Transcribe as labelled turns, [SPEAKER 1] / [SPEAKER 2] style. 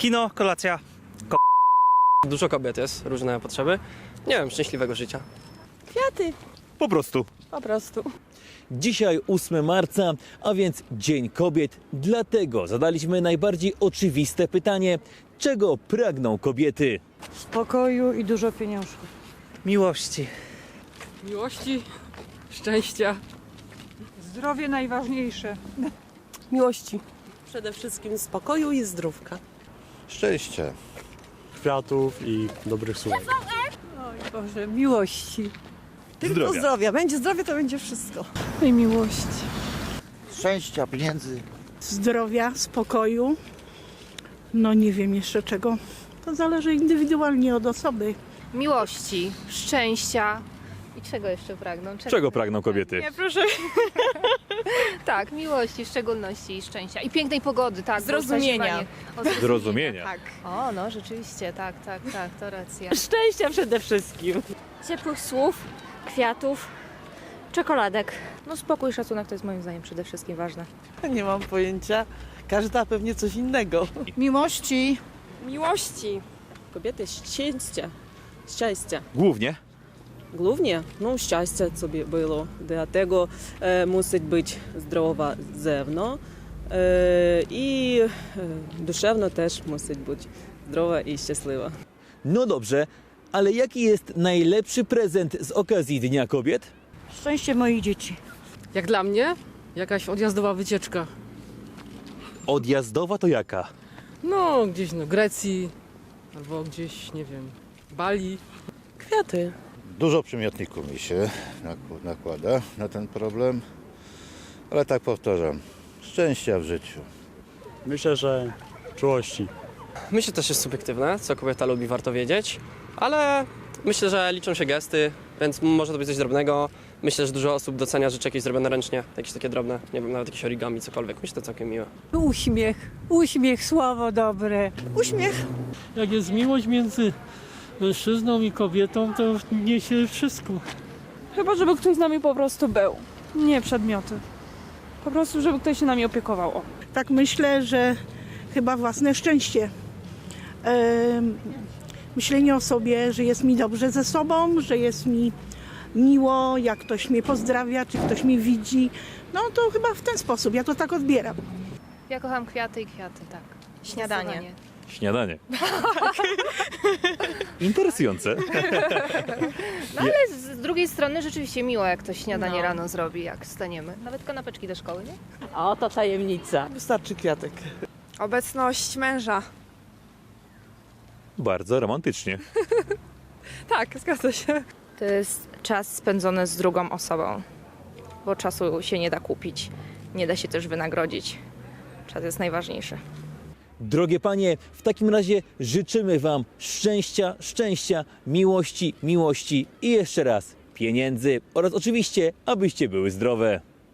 [SPEAKER 1] Kino, kolacja.
[SPEAKER 2] Dużo kobiet jest, różne potrzeby. Nie wiem, szczęśliwego życia.
[SPEAKER 3] Kwiaty,
[SPEAKER 1] Po prostu.
[SPEAKER 3] po prostu.
[SPEAKER 4] Dzisiaj 8 marca, a więc Dzień Kobiet. Dlatego zadaliśmy najbardziej oczywiste pytanie: czego pragną kobiety?
[SPEAKER 5] spokoju i dużo pieniążków.
[SPEAKER 1] Miłości.
[SPEAKER 6] miłości, szczęścia.
[SPEAKER 5] Zdrowie najważniejsze.
[SPEAKER 3] Miłości. Przede wszystkim spokoju i zdrówka.
[SPEAKER 7] Szczęście.
[SPEAKER 8] kwiatów i dobrych słów.
[SPEAKER 5] Boże, miłości.
[SPEAKER 3] Tylko
[SPEAKER 1] Zdrowia.
[SPEAKER 3] zdrowia. Będzie zdrowie, to będzie wszystko.
[SPEAKER 5] I miłości.
[SPEAKER 7] Szczęścia, pieniędzy.
[SPEAKER 9] zdrowia, spokoju. No nie wiem jeszcze czego. To zależy indywidualnie od osoby.
[SPEAKER 10] miłości, szczęścia i czego jeszcze pragną?
[SPEAKER 4] Czego pragną kobiety?
[SPEAKER 10] Nie, proszę. tak, miłości w szczególności i szczęścia. I pięknej pogody, tak. bo
[SPEAKER 3] Zrozumienia.
[SPEAKER 10] O,
[SPEAKER 4] Zrozumienia.
[SPEAKER 10] Tak. O, no rzeczywiście, tak, tak, tak, to racja.
[SPEAKER 3] Szczęścia przede wszystkim.
[SPEAKER 11] Ciepłych słów, kwiatów, czekoladek.
[SPEAKER 10] No spokój, szacunek to jest moim zdaniem przede wszystkim ważne.
[SPEAKER 3] Nie mam pojęcia. Każda pewnie coś innego.
[SPEAKER 5] Miłości.
[SPEAKER 11] Miłości.
[SPEAKER 12] Kobiety szczęścia. Szczęścia.
[SPEAKER 4] Głównie.
[SPEAKER 12] Głównie, no szczęście sobie było. Dlatego e, musi być zdrowa zewnątrz e, i e, duszewno też musi być zdrowa i szczęśliwa.
[SPEAKER 4] No dobrze, ale jaki jest najlepszy prezent z okazji Dnia Kobiet?
[SPEAKER 5] Szczęście moich dzieci.
[SPEAKER 6] Jak dla mnie, jakaś odjazdowa wycieczka.
[SPEAKER 4] Odjazdowa to jaka?
[SPEAKER 6] No, gdzieś no Grecji, albo gdzieś, nie wiem, Bali.
[SPEAKER 12] Kwiaty.
[SPEAKER 7] Dużo przymiotników mi się nak- nakłada na ten problem, ale tak powtarzam, szczęścia w życiu.
[SPEAKER 8] Myślę, że czułości.
[SPEAKER 2] Myślę też jest subiektywne, co kobieta lubi, warto wiedzieć, ale myślę, że liczą się gesty, więc może to być coś drobnego. Myślę, że dużo osób docenia rzeczy jakieś zrobione ręcznie, jakieś takie drobne, nie wiem, nawet jakieś origami, cokolwiek. Myślę, to całkiem miłe.
[SPEAKER 5] Uśmiech. Uśmiech, słowo dobre. Uśmiech.
[SPEAKER 6] Jak jest miłość między mężczyzną i kobietą, to niesie wszystko.
[SPEAKER 11] Chyba, żeby ktoś z nami po prostu był.
[SPEAKER 5] Nie przedmioty.
[SPEAKER 11] Po prostu, żeby ktoś się nami opiekował. O.
[SPEAKER 9] Tak myślę, że chyba własne szczęście. Myślenie o sobie, że jest mi dobrze ze sobą, że jest mi miło, jak ktoś mnie pozdrawia, czy ktoś mnie widzi. No to chyba w ten sposób, ja to tak odbieram.
[SPEAKER 10] Ja kocham kwiaty i kwiaty, tak.
[SPEAKER 11] Śniadanie.
[SPEAKER 4] Śniadanie. Interesujące.
[SPEAKER 10] No ale z drugiej strony rzeczywiście miło, jak ktoś śniadanie
[SPEAKER 3] No.
[SPEAKER 10] rano zrobi, jak wstaniemy. Nawet kanapeczki do szkoły, nie?
[SPEAKER 3] O, to tajemnica. Wystarczy kwiatek.
[SPEAKER 11] Obecność męża.
[SPEAKER 4] Bardzo romantycznie.
[SPEAKER 11] Tak, zgadza się.
[SPEAKER 10] To jest czas spędzony z drugą osobą, bo czasu się nie da kupić, nie da się też wynagrodzić. Czas jest najważniejszy.
[SPEAKER 4] Drogie panie, w takim razie życzymy wam szczęścia, szczęścia, miłości, miłości i jeszcze raz pieniędzy oraz oczywiście, abyście były zdrowe.